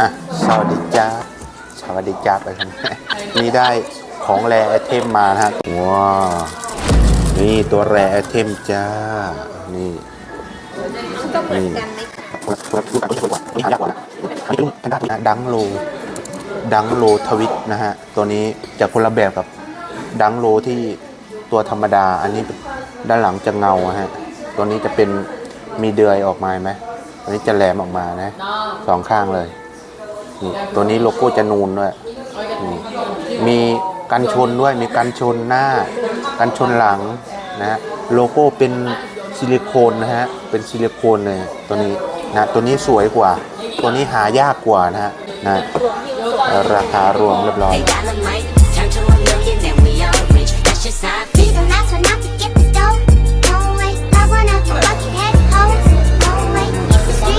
อะสวัสดีจ้าสวัสดีจ้าไปครับนี่ได้ของแรไอเทมมานะฮะว้าวนี่ตัวแรไอเทมจ้า นี่นี่ดังโล ดังโลทวิตนะฮะ ตัวนี้จะคนละแบบกับดังโลที่ตัวธรรมดา อันนี้ด้านหลังจะเงาฮะ ตัวนี้จะเป็นมีเดือยออกมาไหมตัวนี้จะแหลมออกมานะสองข้างเลย นี่ตัวนี้โลโก้จะนูนด้วยนี่มีกันชนด้วยมีกันชนหน้า กันชนหลังนะฮะโลโก้เป็นซิลิโคนนะฮะเป็นซิลิโคนเลยตัวนี้นะตัวนี้สวยกว่า ตัวนี้หายากกว่านะฮะนะราคารวมเรียบร้อย